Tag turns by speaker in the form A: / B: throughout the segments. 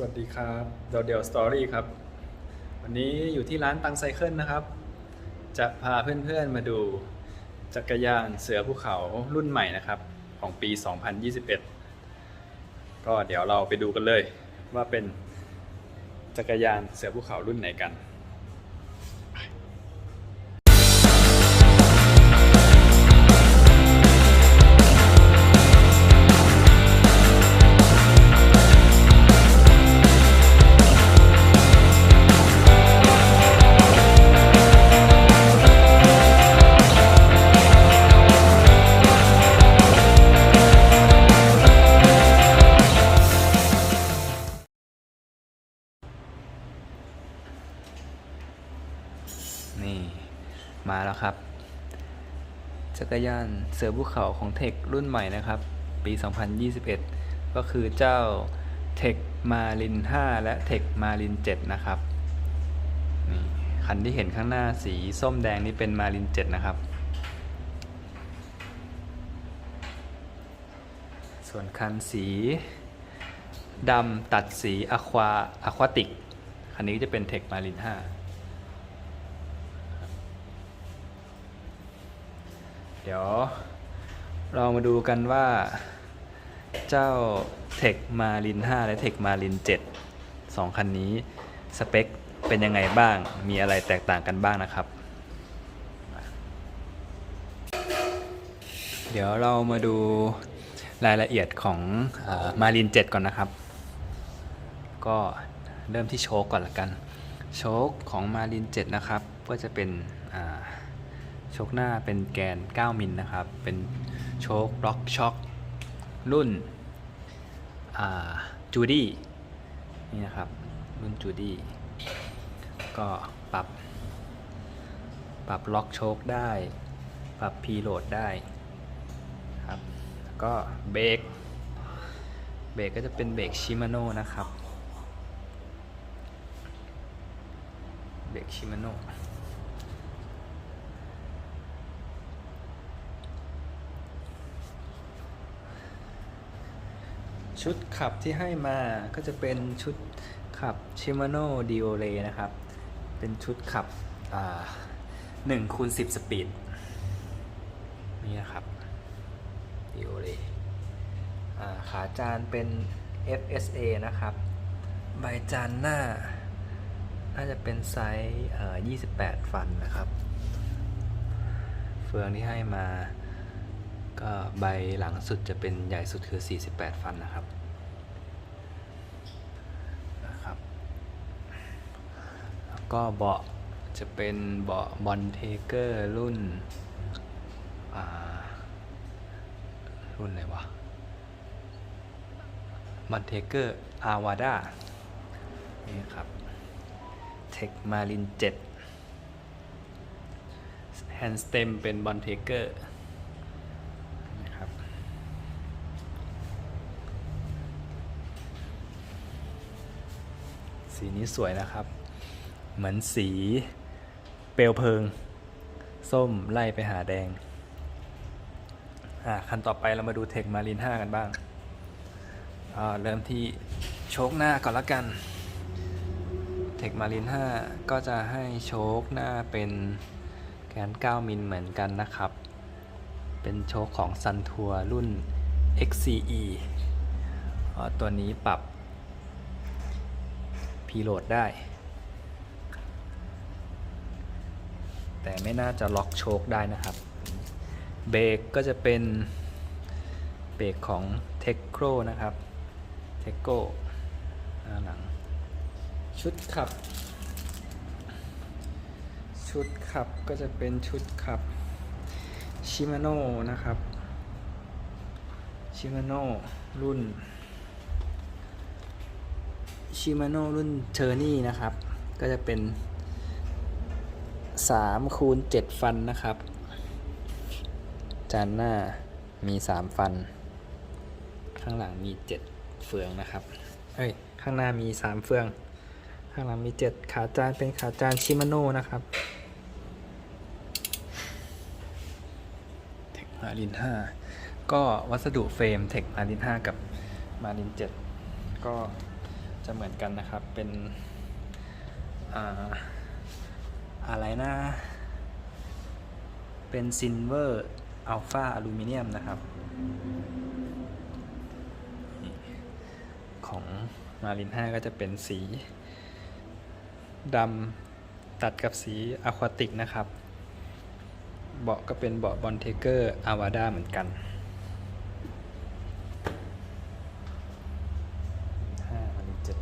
A: สวัสดีครับเดี๋ยวเดี๋ยวสตอรี่ครับ วันนี้อยู่ที่ร้านตังไซเคิลนะครับ จะพาเพื่อนๆมาดูจักรยานเสือภูเขารุ่นใหม่นะครับ ของปี 2021 ก็เดี๋ยวเราไปดูกันเลยว่าเป็นจักรยานเสือภูเขารุ่นไหนกัน มาแล้วครับ จักรยานเสือภูเขาของเทครุ่นใหม่นะครับ ปี 2021 ก็คือเจ้าเทคมาริน 5 และเทคมาริน 7 นะครับนี่คันที่เห็นข้างหน้าสีส้มแดงนี่เป็นมาริน 7 นะครับ ส่วนคันสีดำตัดสีอะควาอะควาติก คันนี้จะเป็นเทคมาริน 5 ดี๋ยวเรามาดูกันว่าเจ้าเทคมาริน5และเทคมาริน7สองคันนี้สเปคเป็นยังไงบ้าง มีอะไรแตกต่างกันบ้างนะครับ เดี๋ยวเรามาดูรายละเอียดของมาริน 7 ก่อนนะครับ ก็เริ่มที่โชคก่อนละกัน โชคของมาริน 7 นะครับ ก็จะเป็นอ่า โชคหน้าเป็นแกน 9 มิลนะครับ เป็นโชคล็อกช็อครุ่นจูดี้นี่นะครับ รุ่นจูดี้ก็ปรับ ปรับล็อกโชคได้ ปรับพีโหลดได้ครับก็เบรกเบรกก็จะเป็นเบรกชิมาโน่นะครับเบรกชิมาโน่ ชุดขับที่ให้มาก็จะเป็นชุดขับ Shimano d i o l e นะครับ เป็นชุดขับ1คูณ10 สปีด นี่นะครับ d i o l e ขาจานเป็น FSA นะครับ ใบจานหน้า น่าจะเป็นไซส์เอ่อ28 ฟันนะครับ เฟืองที่ให้มา ก็ใบหลังสุดจะเป็นใหญ่สุดคือ 48 ฟันนะครับนะครับ แล้วก็เบาะจะเป็นเบาะบอลเทเกอร์รุ่นอ่ารุ่นอะไรวะบอลเทเกอร์อาวาด้านี่ครับเทคมาริน7แฮนด์สเต็มเป็นบอลเทเกอร์ นะครับ สีนี้สวยนะครับ เหมือนสีเปลวเพลิง ส้มไล่ไปหาแดงอ่าคันต่อไปเรามาดูเทคมาริน 5 กันบ้างอ่าเริ่มที่โชคหน้าก่อนละกันเทคมาริน 5 ก็จะให้โชคหน้าเป็นแกน 9 มิลเหมือนกันนะครับ เป็นโชคของ Sun Tour รุ่น XCE ตัวนี้ปรับ preload ได้ แต่ไม่น่าจะล็อกโชคได้นะครับ เบรกก็จะเป็นเบรกของ t e c h r o นะครับ t e c h r o หน้าหลัง ชุดขับ ชุดขับก็จะเป็นชุดขับชิมาโน่นะครับชิมาโน่รุ่น ชิมาโน่รุ่นเทอร์นี่นะครับ ก็จะเป็น3คูณ7ฟันนะครับ จานหน้ามี 3 ฟัน ข้างหลังมี 7 เฟืองนะครับ เอ้ย ข้างหน้ามี 3 เฟือง ข้างหลังมี 7 ขาจานเป็นขาจานชิมาโน่นะครับเทคมาริน5ก็วัสดุเฟรมเทคมาริน5กับมาริน7ก็ จะเหมือนกันนะครับ เป็นอ่าอะไรนะเป็นซินเวอร์อัลฟาอลูมิเนียมนะครับ ของมาริน5ก็จะเป็นสีดำตัดกับสีอะควาติกนะครับ เบาะก็เป็นเบาะบอลเทเกอร์อาวาดาเหมือนกัน ห้ามารินเจ็ด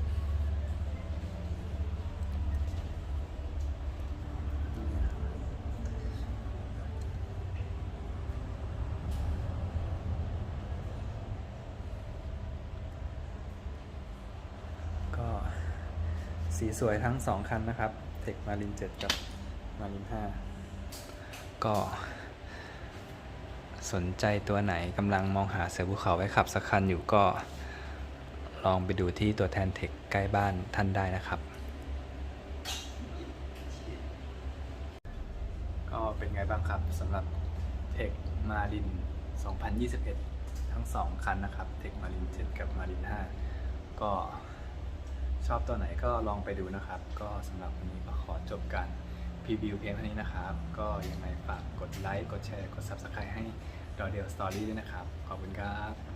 A: ก็ สีสวยทั้งสองคันนะครับ เทคมาริน 7 กับมาริน 5 ก็ สนใจตัวไหนกำลังมองหาเสือภูเขาไว้ขับสักคันอยู่ก็ลองไปดูที่ตัวแทนเทคใกล้บ้านท่านได้นะครับ ก็เป็นไงบ้างครับสำหรับเทคมาริน 2021 ทั้ง 2 คันนะครับ เทคมาริน 7 กับมาริน 5 ก็ ชอบตัวไหนก็ลองไปดูนะครับ ก็สำหรับวันนี้ก็ขอจบการพรีวิวเพียงเท่านี้นะครับ ก็ยังไงฝากกดไลค์ กดแชร์ กด Subscribe ให้ดอเดลสตอรี่ด้วยนะครับ ขอบคุณครับ